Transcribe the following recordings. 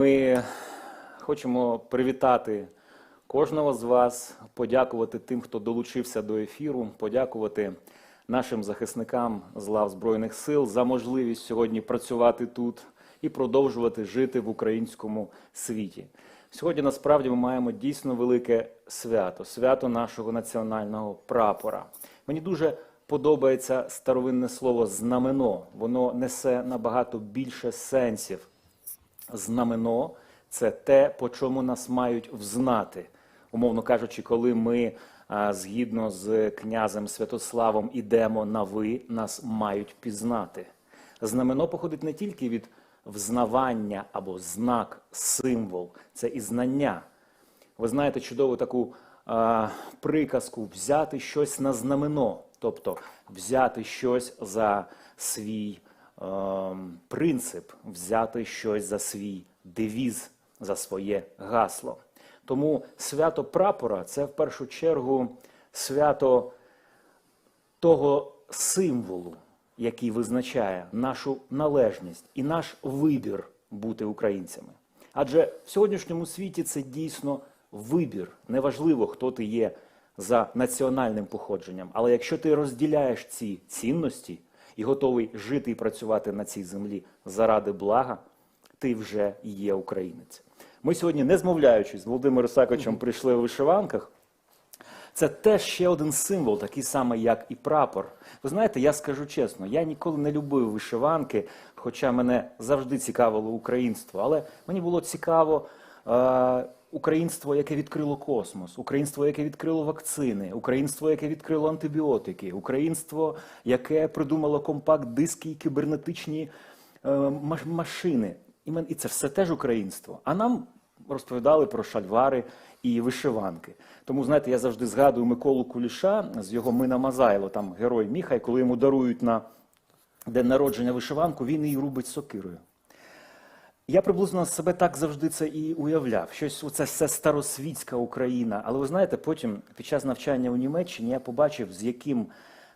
Ми хочемо привітати кожного з вас, подякувати тим, хто долучився до ефіру, подякувати нашим захисникам з лав Збройних сил за можливість сьогодні працювати тут і продовжувати жити в українському світі. Сьогодні насправді ми маємо дійсно велике свято свято нашого національного прапора. Мені дуже подобається старовинне слово знамено. Воно несе набагато більше сенсів. Знамено це те, по чому нас мають взнати. Умовно кажучи, коли ми згідно з князем Святославом ідемо на ви, нас мають пізнати. Знамено походить не тільки від взнавання або знак, символ, це і знання. Ви знаєте чудову таку а, приказку взяти щось на знамено, тобто взяти щось за свій принцип, взяти щось за свій девіз, за своє гасло. Тому свято прапора це в першу чергу свято того символу, який визначає нашу належність і наш вибір бути українцями. Адже в сьогоднішньому світі це дійсно вибір. Неважливо, хто ти є за національним походженням. Але якщо ти розділяєш ці цінності і готовий жити і працювати на цій землі заради блага, ти вже є українець. Ми сьогодні, не змовляючись з Володимиром Саковичем, прийшли у вишиванках. Це теж ще один символ, такий самий, як і прапор. Ви знаєте, я скажу чесно, я ніколи не любив вишиванки, хоча мене завжди цікавило українство. Але мені було цікаво е, українство, яке відкрило космос, українство, яке відкрило вакцини, українство, яке відкрило антибіотики, українство, яке придумало компакт-диски і кібернетичні е, маш- машини. І це все теж українство. А нам розповідали про шальвари і вишиванки. Тому, знаєте, я завжди згадую Миколу Куліша з його Мина Мазайло, там герой Міха, і коли йому дарують на день народження вишиванку, він її рубить сокирою. Я приблизно себе так завжди це і уявляв. Щось оце все старосвітська Україна. Але ви знаєте, потім під час навчання у Німеччині я побачив, з яким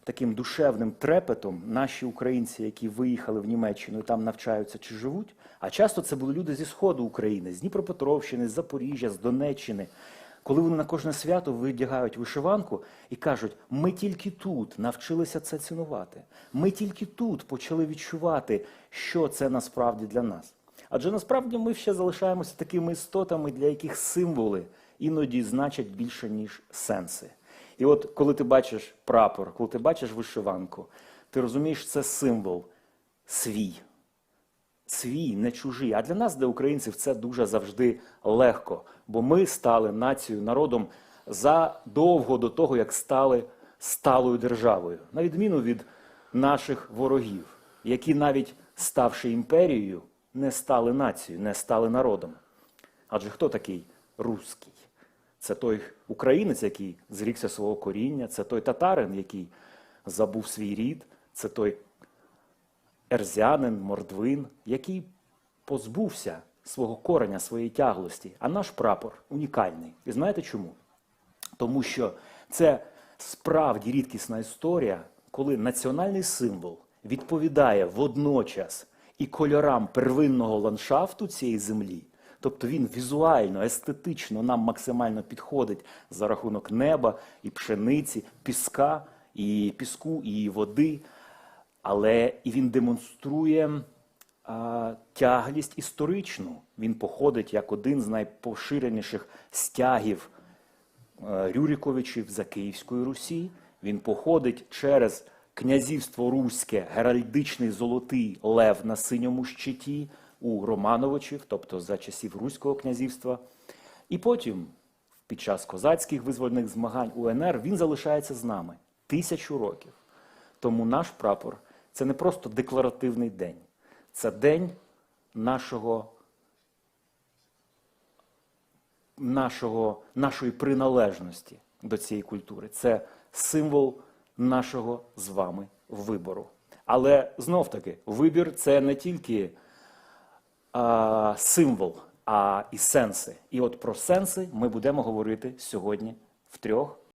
таким душевним трепетом наші українці, які виїхали в Німеччину і там навчаються чи живуть. А часто це були люди зі сходу України, з Дніпропетровщини, з Запоріжжя, з Донеччини. Коли вони на кожне свято видягають вишиванку і кажуть, ми тільки тут навчилися це цінувати. Ми тільки тут почали відчувати, що це насправді для нас. Адже насправді ми ще залишаємося такими істотами, для яких символи іноді значать більше, ніж сенси. І от коли ти бачиш прапор, коли ти бачиш вишиванку, ти розумієш, це символ свій. Свій, не чужий. А для нас, для українців, це дуже завжди легко, бо ми стали нацією, народом задовго до того, як стали сталою державою, на відміну від наших ворогів, які навіть ставши імперією, не стали нацією, не стали народом. Адже хто такий руський? Це той українець, який зрікся свого коріння, це той татарин, який забув свій рід, це той ерзянин, мордвин, який позбувся свого кореня, своєї тяглості. А наш прапор унікальний. І знаєте чому? Тому що це справді рідкісна історія, коли національний символ відповідає водночас і кольорам первинного ландшафту цієї землі. Тобто він візуально, естетично нам максимально підходить за рахунок неба і пшениці, піска, і піску, і води. Але і він демонструє а, тяглість історичну. Він походить як один з найпоширеніших стягів е, Рюриковичів за Київської Русі. Він походить через князівство Руське, геральдичний золотий лев на синьому щиті у Романовичів, тобто за часів Руського князівства. І потім, під час козацьких визвольних змагань УНР, він залишається з нами тисячу років. Тому наш прапор це не просто декларативний день, це день нашого, нашого, нашої приналежності до цієї культури. Це символ нашого з вами вибору. Але знов таки, вибір це не тільки а, символ, а і сенси. І от про сенси ми будемо говорити сьогодні в трьох